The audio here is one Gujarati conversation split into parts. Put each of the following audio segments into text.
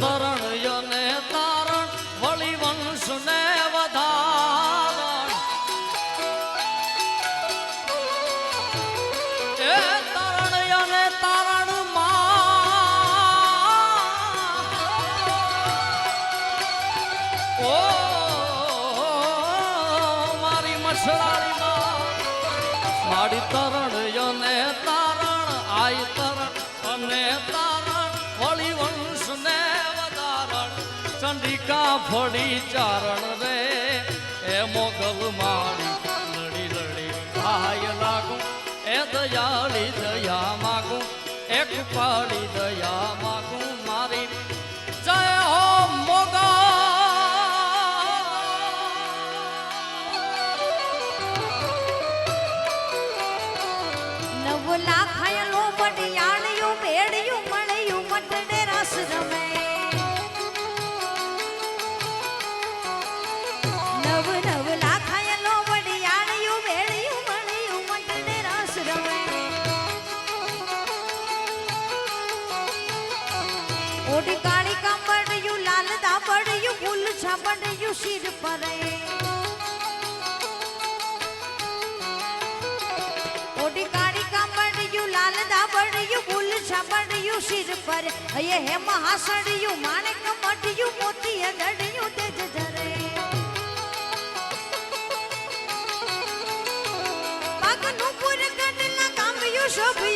તું ફળી ચારણ રે? એ મોગલ મારી લડી લડી ભાય લાગુ. એ દયાળી દયા માગું, એક પાડી દયા માગું. શિર પરે. ઓડી કાળી કાંબડિયું લાલ દાબડ્યું ફૂલ છાબડ્યું શિર પર. હયે હે મહાસડ્યું માણેક મટિયું મોતી અગડિયું તેજ ધરે. પગનું પુર કડલા કાંબિયું શોભિયું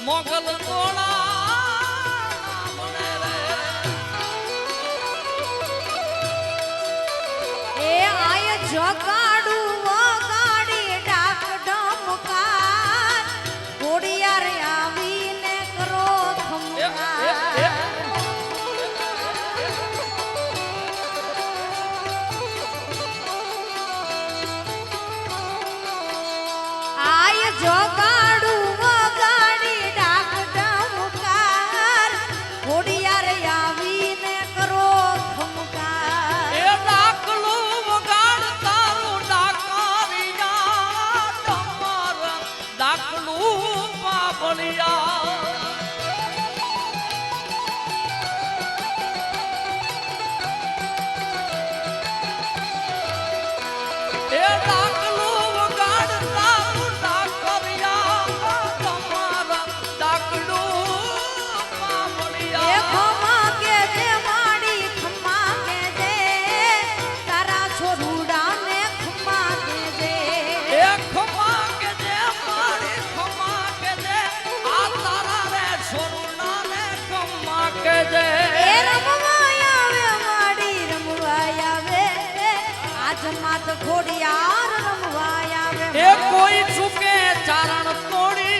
મોગલ તોળા માત ખોડિયાર રમવાય આવે એ કોઈ ચૂકે ચારણ તોડી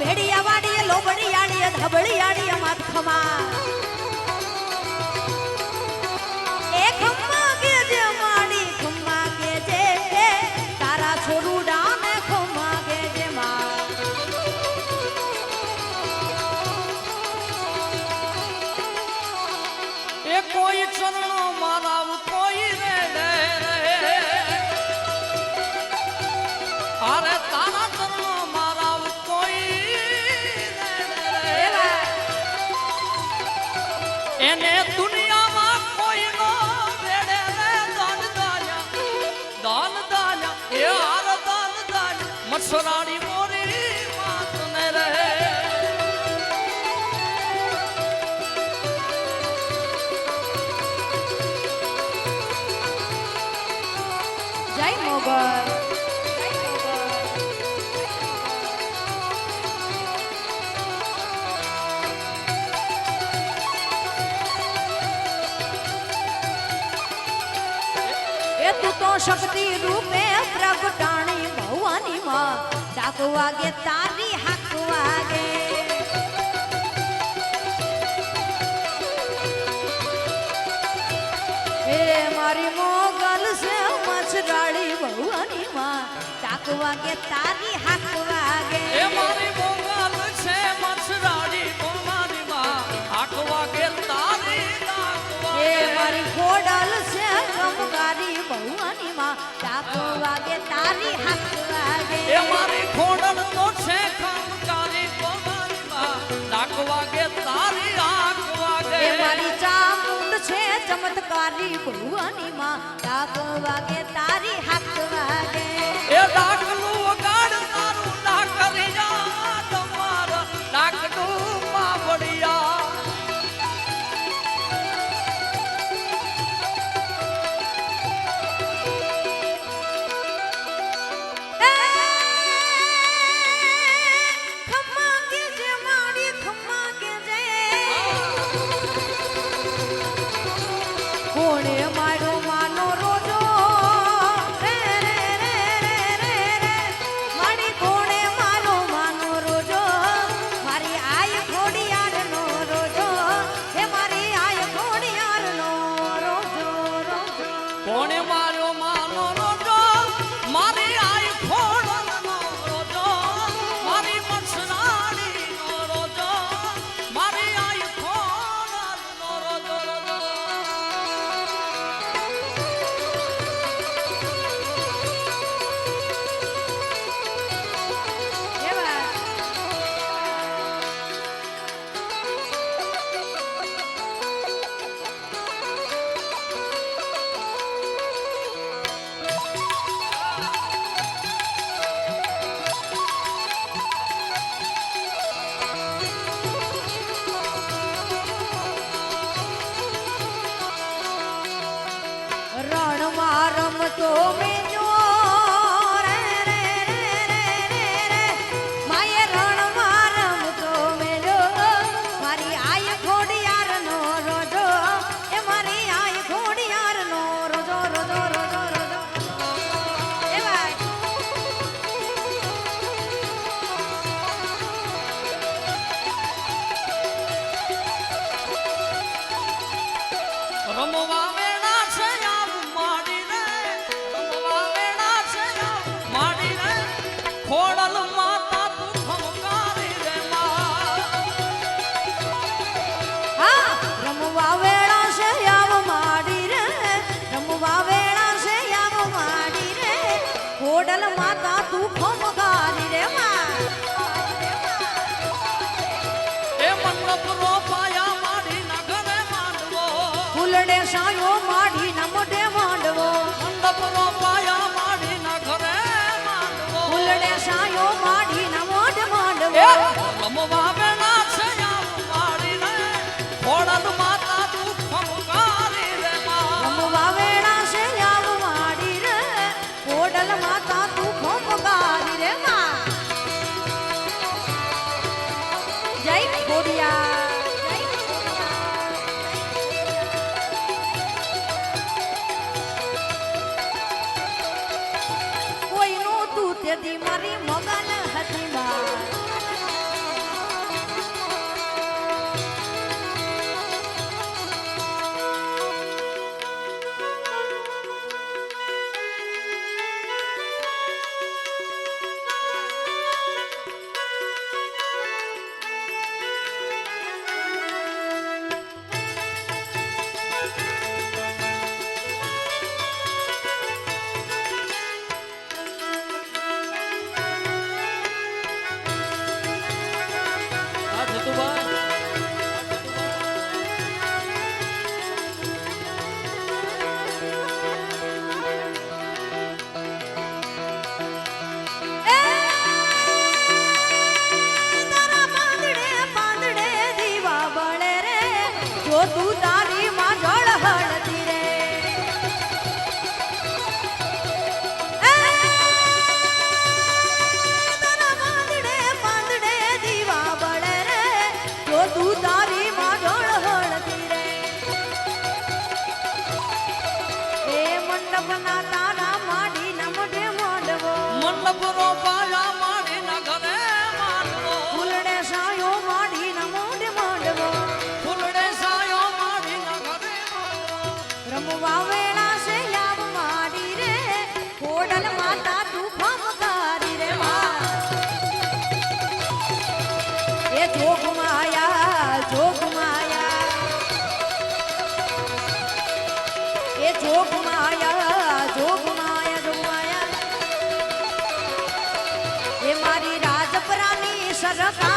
ભેડિયા વાડીએ લોબડી આડીએ ધબળી આડીએ માથમાં. શક્તિ રૂપે પ્રગટાણી ભવાની માં. ડાકુ વાગે તારી હાકુ વાગે. મારી મોગલ છે મચરાળી ભવાની માં. ટાક વાગે તારી હાક વાગે. એ મારી મોગલ છે મચરાળી ભવાની માં. હાક વાગે તારી હાક વાગે. એ મારી ગોડલ તારી ભુવાની માં ડાક વાગે તારી હાથ વાગે. એ ડાક ઓડલ માતા તું ખમગારી રે માં. એ મનપુરો પાયા માડી નગરે માંડવો. ફૂલડે સાયો માડી નમડે માંડવો. મનપુરો પાયા માડી નગરે માંડવો. ફૂલડે સાયો માડી નમડે માંડવો. રમવા bobear. রাখা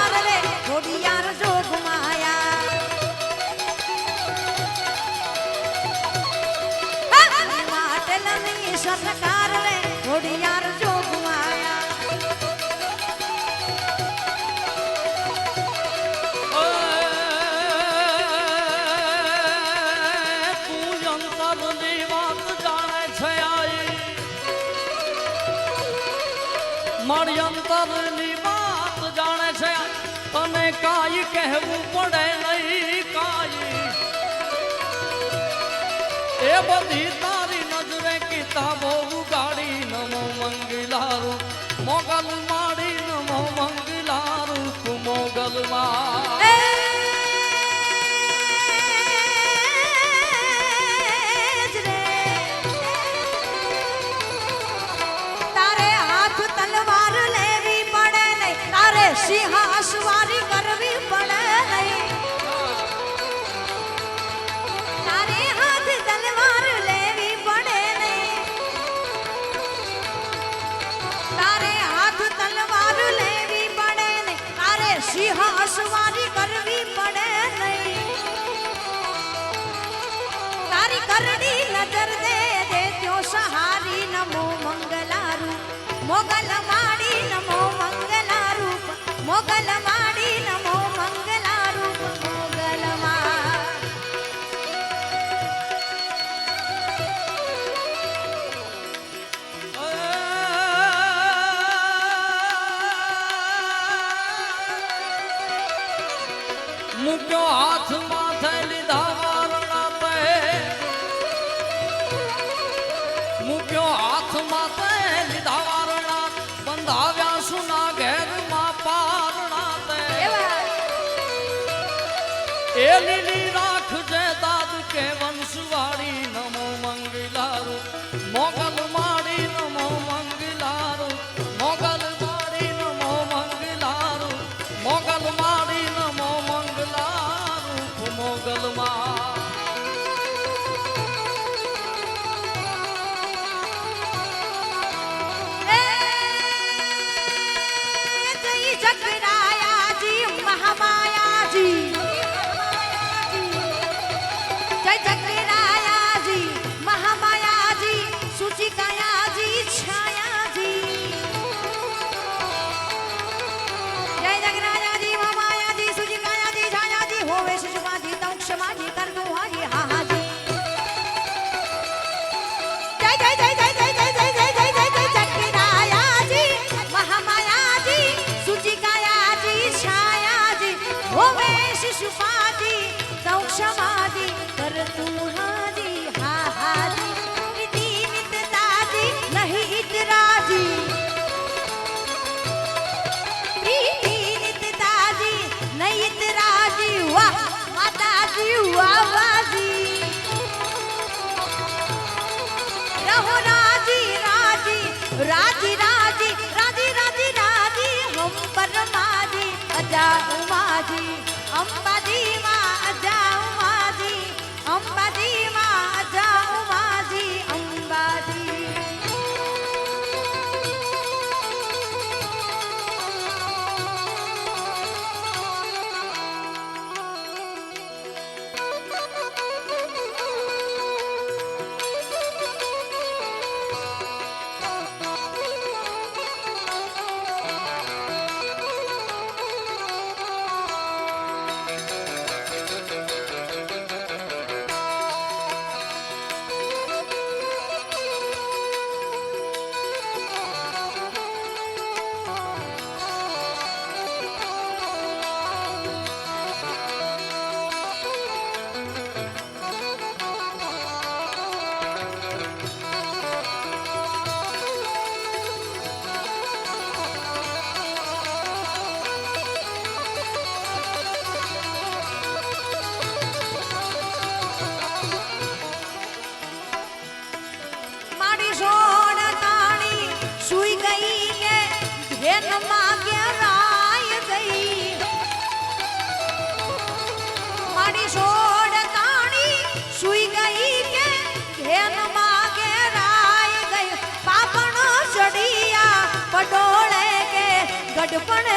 કાઈ કહેવું પડે નહીં કાઈ. એ બધી મારી કરવી પડે નહીં. તારી કરડી નજર દે દે ત્યો સહાય. હાથમાં થઈ લીધા 马蹄。பட